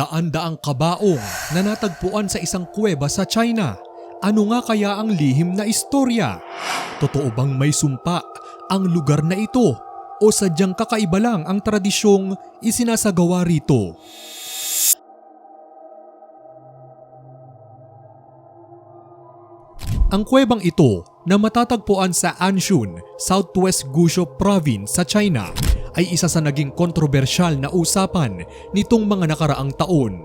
Daan-daang kabaong na natagpuan sa isang kuweba sa China. Ano nga kaya ang lihim na istorya? Totoo bang may sumpa ang lugar na ito? O sadyang kakaiba lang ang tradisyong isinasagawa rito? Ang kuwebang ito na matatagpuan sa Anshun, Southwest Guizhou Province sa China ay isa sa naging kontrobersyal na usapan nitong mga nakaraang taon.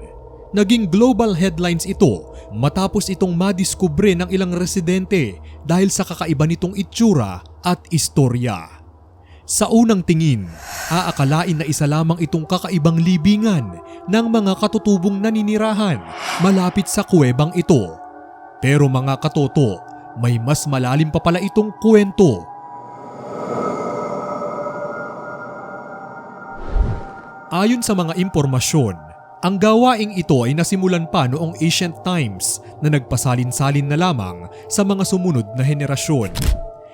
Naging global headlines ito matapos itong madiskubre ng ilang residente dahil sa kakaiba nitong itsura at istorya. Sa unang tingin, aakalain na isa lamang itong kakaibang libingan ng mga katutubong naninirahan malapit sa kuwebang ito. Pero mga katoto, may mas malalim pa pala itong kwento. Ayon sa mga impormasyon, ang gawaing ito ay nasimulan pa noong ancient times na nagpasalin-salin na lamang sa mga sumunod na henerasyon.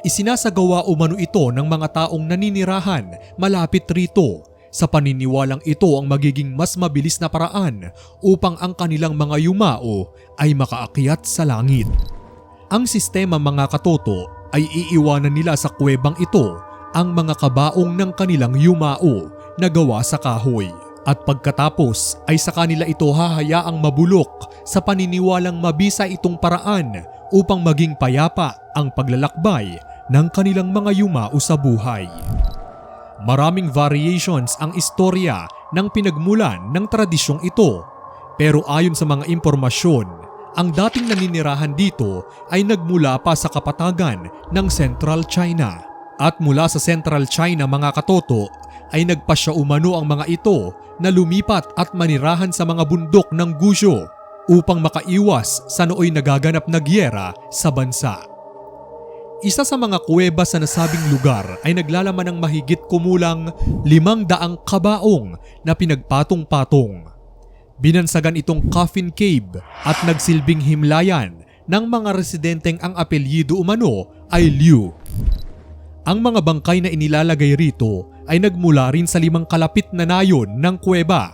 Isinasagawa umano ito ng mga taong naninirahan malapit rito sa paniniwalang ito ang magiging mas mabilis na paraan upang ang kanilang mga yumao ay makaakyat sa langit. Ang sistema mga katoto ay iiwanan nila sa kuwebang ito ang mga kabaong ng kanilang yumao na gawa sa kahoy. At pagkatapos ay sa kanila ito hahayaang mabulok sa paniniwalang mabisa itong paraan upang maging payapa ang paglalakbay ng kanilang mga yumao sa buhay. Maraming variations ang istorya ng pinagmulan ng tradisyong ito. Pero ayon sa mga impormasyon, ang dating naninirahan dito ay nagmula pa sa kapatagan ng Central China. At mula sa Central China mga katoto ay nagpasya umano ang mga ito na lumipat at manirahan sa mga bundok ng Guizhou upang makaiwas sa nooy nagaganap na gyera sa bansa. Isa sa mga kuweba sa nasabing lugar ay naglalaman ng mahigit kumulang limang daang kabaong na pinagpatong-patong. Binansagan itong coffin cave at nagsilbing himlayan ng mga residenteng ang apelyido umano ay Liu. Ang mga bangkay na inilalagay rito ay nagmula rin sa limang kalapit na nayon ng kuweba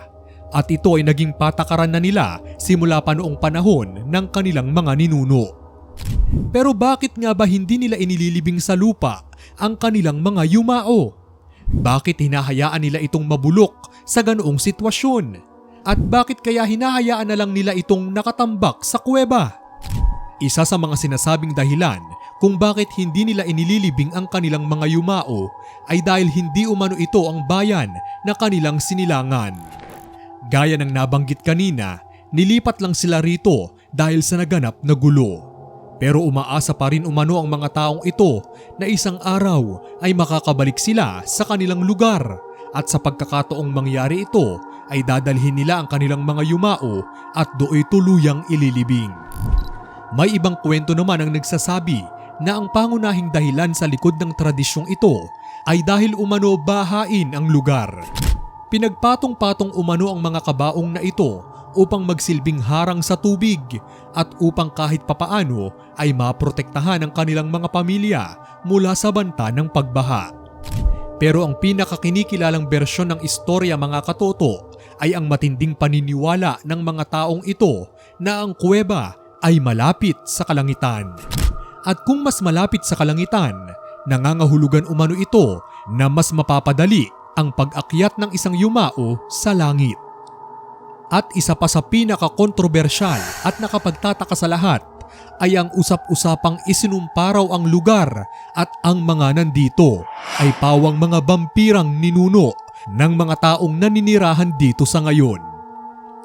at ito ay naging patakaran na nila simula pa noong panahon ng kanilang mga ninuno. Pero bakit nga ba hindi nila inililibing sa lupa ang kanilang mga yumao? Bakit hinahayaan nila itong mabulok sa ganoong sitwasyon? At bakit kaya hinahayaan na lang nila itong nakatambak sa kuweba? Isa sa mga sinasabing dahilan kung bakit hindi nila inililibing ang kanilang mga yumao ay dahil hindi umano ito ang bayan na kanilang sinilangan. Gaya ng nabanggit kanina, nilipat lang sila rito dahil sa naganap na gulo. Pero umaasa pa rin umano ang mga taong ito na isang araw ay makakabalik sila sa kanilang lugar at sa pagkakataong mangyari ito ay dadalhin nila ang kanilang mga yumao at dooy tuluyang ililibing. May ibang kwento naman ang nagsasabi na ang pangunahing dahilan sa likod ng tradisyong ito ay dahil umano bahain ang lugar. Pinagpatong-patong umano ang mga kabaong na ito upang magsilbing harang sa tubig at upang kahit papaano ay maprotektahan ang kanilang mga pamilya mula sa banta ng pagbaha. Pero ang pinakakinikilalang bersyon ng istorya mga katoto ay ang matinding paniniwala ng mga taong ito na ang kuweba ay malapit sa kalangitan. At kung mas malapit sa kalangitan, nangangahulugan umano ito na mas mapapadali ang pag-akyat ng isang yumao sa langit. At isa pa sa pinaka-kontrobersyal at nakapagtataka sa lahat ay ang usap-usapang isinumparaw ang lugar at ang mga nandito ay pawang mga vampirang ninuno ng mga taong naninirahan dito sa ngayon.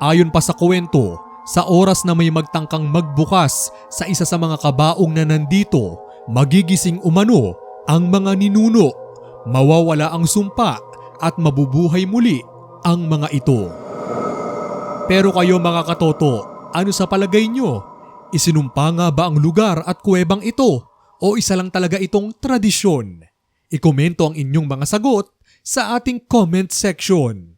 Ayon pa sa kwento, sa oras na may magtangkang magbukas sa isa sa mga kabaong na nandito, magigising umano ang mga ninuno, mawawala ang sumpa at mabubuhay muli ang mga ito. Pero kayo mga katoto, ano sa palagay nyo? Isinumpa nga ba ang lugar at kuwebang ito? O isa lang talaga itong tradisyon? Ikomento ang inyong mga sagot sa ating comment section.